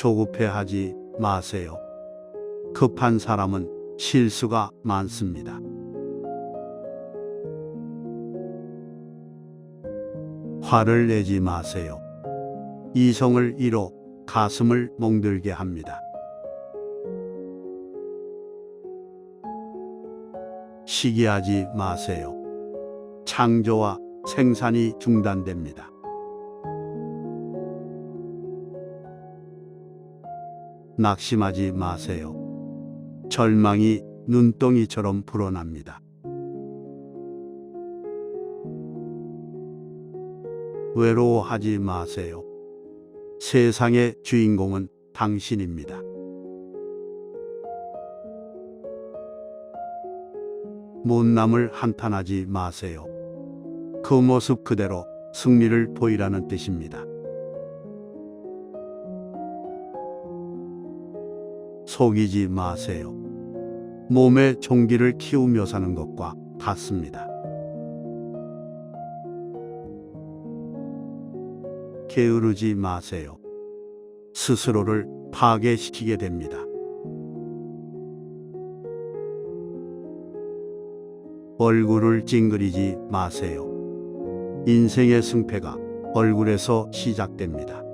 조급해하지 마세요. 급한 사람은 실수가 많습니다. 화를 내지 마세요. 이성을 잃어 가슴을 멍들게 합니다. 시기하지 마세요. 창조와 생산이 중단됩니다. 낙심하지 마세요. 절망이 눈덩이처럼 불어납니다. 외로워하지 마세요. 세상의 주인공은 당신입니다. 못남을 한탄하지 마세요. 그 모습 그대로 승리를 보이라는 뜻입니다. 속이지 마세요. 몸의 종기를 키우며 사는 것과 같습니다. 게으르지 마세요. 스스로를 파괴시키게 됩니다. 얼굴을 찡그리지 마세요. 인생의 승패가 얼굴에서 시작됩니다.